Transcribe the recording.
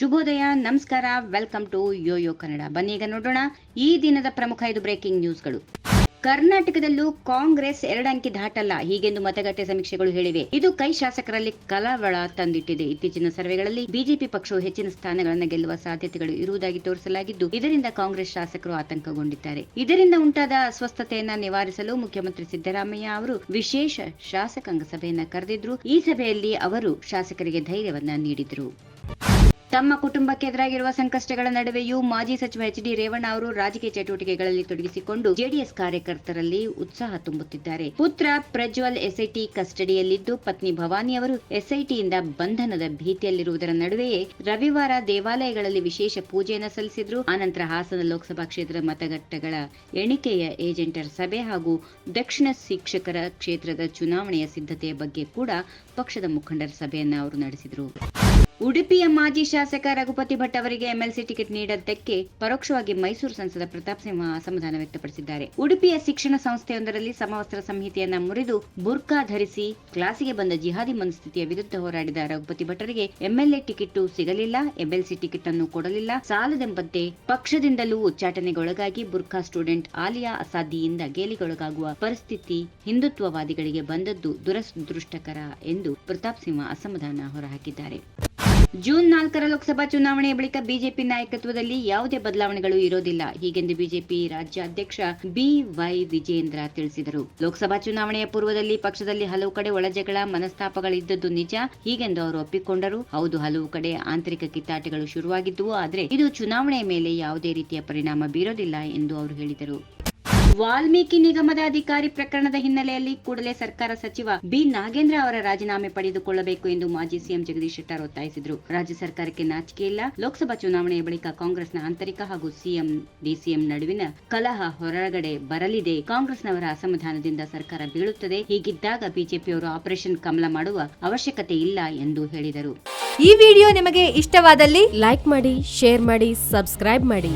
ಶುಭೋದಯ, ನಮಸ್ಕಾರ welcome to Yoyo Kannada ಬನ್ನಿ ಈಗ ನೋಡೋಣ ಈ ದಿನದ ಪ್ರಮುಖ ಐದು ಬ್ರೇಕಿಂಗ್ ನ್ಯೂಸ್ಗಳು ಕರ್ನಾಟಕದಲ್ಲೂ ಕಾಂಗ್ರೆಸ್ ಎರಡಂಕಿ ದಾಟಲ್ಲ, ಹೀಗೆಂದು ಮತಗಟ್ಟೆ ಸಮೀಕ್ಷೆಗಳು ಹೇಳಿವೆ. ಇದು ಕೈ ಶಾಸಕರಲ್ಲಿ ಕಲವಳ ತಂದಿಟ್ಟಿದೆ. ಇತ್ತೀಚಿನ ಸರ್ವೆಗಳಲ್ಲಿ ಬಿಜೆಪಿ ಪಕ್ಷವು ಹೆಚ್ಚಿನ ಸ್ಥಾನಗಳನ್ನು ಗೆಲ್ಲುವ ಸಾಧ್ಯತೆಗಳು ಇರುವುದಾಗಿ ತೋರಿಸಲಾಗಿದ್ದು, ಇದರಿಂದ ಕಾಂಗ್ರೆಸ್ ಶಾಸಕರು ಆತಂಕಗೊಂಡಿದ್ದಾರೆ. ಇದರಿಂದ ಉಂಟಾದ ಅಸ್ವಸ್ಥತೆಯನ್ನ ನಿವಾರಿಸಲು ಮುಖ್ಯಮಂತ್ರಿ ಸಿದ್ದರಾಮಯ್ಯ ಅವರು ವಿಶೇಷ ಶಾಸಕಾಂಗ ಸಭೆಯನ್ನ ಕರೆದಿದ್ರು. ಈ ಸಭೆಯಲ್ಲಿ ಅವರು ಶಾಸಕರಿಗೆ ಧೈರ್ಯವನ್ನ ನೀಡಿದರು. ತಮ್ಮ ಕುಟುಂಬಕ್ಕೆ ಎದುರಾಗಿರುವ ಸಂಕಷ್ಟಗಳ ನಡುವೆಯೂ ಮಾಜಿ ಸಚಿವ ಎಚ್ ಡಿ ರೇವಣ್ಣ ಅವರು ರಾಜಕೀಯ ಚಟುವಟಿಕೆಗಳಲ್ಲಿ ತೊಡಗಿಸಿಕೊಂಡು ಜೆಡಿಎಸ್ ಕಾರ್ಯಕರ್ತರಲ್ಲಿ ಉತ್ಸಾಹ ತುಂಬುತ್ತಿದ್ದಾರೆ. ಪುತ್ರ ಪ್ರಜ್ವಲ್ ಎಸ್ಐಟಿ ಕಸ್ಟಡಿಯಲ್ಲಿದ್ದು, ಪತ್ನಿ ಭವಾನಿ ಅವರು ಎಸ್ಐಟಿಯಿಂದ ಬಂಧನದ ಭೀತಿಯಲ್ಲಿರುವುದರ ನಡುವೆಯೇ ರವಿವಾರ ದೇವಾಲಯಗಳಲ್ಲಿ ವಿಶೇಷ ಪೂಜೆಯನ್ನು ಸಲ್ಲಿಸಿದ್ರು. ಆನಂತರ ಹಾಸನ ಲೋಕಸಭಾ ಕ್ಷೇತ್ರದ ಮತಗಟ್ಟೆಗಳ ಎಣಿಕೆಯ ಏಜೆಂಟರ ಸಭೆ ಹಾಗೂ ದಕ್ಷಿಣ ಶಿಕ್ಷಕರ ಕ್ಷೇತ್ರದ ಚುನಾವಣೆಯ ಸಿದ್ಧತೆಯ ಬಗ್ಗೆ ಕೂಡ ಪಕ್ಷದ ಮುಖಂಡರ ಸಭೆಯನ್ನು ಅವರು ನಡೆಸಿದರು. ಉಡುಪಿಯ ಮಾಜಿ ಶಾಸಕ ರಘುಪತಿ ಭಟ್ ಅವರಿಗೆ ಎಂಎಲ್ಸಿ ಟಿಕೆಟ್ ನೀಡದ್ದಕ್ಕೆ ಪರೋಕ್ಷವಾಗಿ ಮೈಸೂರು ಸಂಸದ ಪ್ರತಾಪ್ ಸಿಂಹ ಅಸಮಾಧಾನ ವ್ಯಕ್ತಪಡಿಸಿದ್ದಾರೆ. ಉಡುಪಿಯ ಶಿಕ್ಷಣ ಸಂಸ್ಥೆಯೊಂದರಲ್ಲಿ ಸಮವಸ್ತ್ರ ಸಂಹಿತೆಯನ್ನ ಮುರಿದು ಬುರ್ಕಾ ಧರಿಸಿ ಕ್ಲಾಸಿಗೆ ಬಂದ ಜಿಹಾದಿ ಮನಸ್ಥಿತಿಯ ವಿರುದ್ಧ ಹೋರಾಡಿದ ರಘುಪತಿ ಭಟ್ಟರಿಗೆ ಎಂಎಲ್ಎ ಟಿಕೆಟ್ ಸಿಗಲಿಲ್ಲ ಎಂಎಲ್ಸಿ ಟಿಕೆಟ್ ಅನ್ನು ಕೊಡಲಿಲ್ಲ. ಸಾಲದೆಂಬಂತೆ ಪಕ್ಷದಿಂದಲೂ ಉಚ್ಚಾಟನೆಗೊಳಗಾಗಿ ಬುರ್ಖಾ ಸ್ಟೂಡೆಂಟ್ ಆಲಿಯಾ ಅಸಾದಿಯಿಂದ ಗೇಲಿಗೊಳಗಾಗುವ ಪರಿಸ್ಥಿತಿ ಹಿಂದುತ್ವವಾದಿಗಳಿಗೆ ಬಂದದ್ದು ದುರದೃಷ್ಟಕರ ಎಂದು ಪ್ರತಾಪ್ ಸಿಂಹ ಅಸಮಾಧಾನ ಹೊರಹಾಕಿದ್ದಾರೆ. ಜೂನ್ ನಾಲ್ಕರ ಲೋಕಸಭಾ ಚುನಾವಣೆಯ ಬಳಿಕ ಬಿಜೆಪಿ ನಾಯಕತ್ವದಲ್ಲಿ ಯಾವುದೇ ಬದಲಾವಣೆಗಳು ಇರೋದಿಲ್ಲ. ಹೀಗೆಂದು ಬಿಜೆಪಿ ರಾಜ್ಯಾಧ್ಯಕ್ಷ ಬಿವೈ ವಿಜೇಂದ್ರ ತಿಳಿಸಿದರು. ಲೋಕಸಭಾ ಚುನಾವಣೆಯ ಪೂರ್ವದಲ್ಲಿ ಪಕ್ಷದಲ್ಲಿ ಹಲವು ಕಡೆ ಒಳಜಗಳ ಮನಸ್ತಾಪಗಳಿದ್ದದ್ದು ನಿಜ. ಹೀಗೆಂದು ಅವರು ಒಪ್ಪಿಕೊಂಡರು. ಹೌದು, ಹಲವು ಕಡೆ ಆಂತರಿಕ ಕಿತ್ತಾಟಗಳು ಶುರುವಾಗಿದ್ದವು. ಆದರೆ ಇದು ಚುನಾವಣೆಯ ಮೇಲೆ ಯಾವುದೇ ರೀತಿಯ ಪರಿಣಾಮ ಬೀರೋದಿಲ್ಲ ಎಂದು ಅವರು ಹೇಳಿದರು. ವಾಲ್ಮೀಕಿ ನಿಗಮದ ಅಧಿಕಾರಿ ಪ್ರಕರಣದ ಹಿನ್ನೆಲೆಯಲ್ಲಿ ಕೂಡಲೇ ಸರ್ಕಾರ ಸಚಿವ ಬಿ ನಾಗೇಂದ್ರ ಅವರ ರಾಜೀನಾಮೆ ಪಡೆದುಕೊಳ್ಳಬೇಕು ಎಂದು ಮಾಜಿ ಸಿಎಂ ಜಗದೀಶ್ ಶೆಟ್ಟರ್ ಒತ್ತಾಯಿಸಿದರು. ರಾಜ್ಯ ಸರ್ಕಾರಕ್ಕೆ ನಾಚಿಕೆ ಇಲ್ಲ. ಲೋಕಸಭಾ ಚುನಾವಣೆಯ ಬಳಿಕ ಕಾಂಗ್ರೆಸ್ನ ಆಂತರಿಕ ಹಾಗೂ ಸಿಎಂ, ಡಿಸಿಎಂ ನಡುವಿನ ಕಲಹ ಹೊರಗಡೆ ಬರಲಿದೆ. ಕಾಂಗ್ರೆಸ್ನವರ ಅಸಮಾಧಾನದಿಂದ ಸರ್ಕಾರ ಬೀಳುತ್ತದೆ. ಹೀಗಿದ್ದಾಗ ಬಿಜೆಪಿಯವರು ಆಪರೇಷನ್ ಕಮಲ ಮಾಡುವ ಅವಶ್ಯಕತೆ ಇಲ್ಲ ಎಂದು ಹೇಳಿದರು. ಈ ವಿಡಿಯೋ ನಿಮಗೆ ಇಷ್ಟವಾದಲ್ಲಿ ಲೈಕ್ ಮಾಡಿ, ಶೇರ್ ಮಾಡಿ, ಸಬ್ಸ್ಕ್ರೈಬ್ ಮಾಡಿ.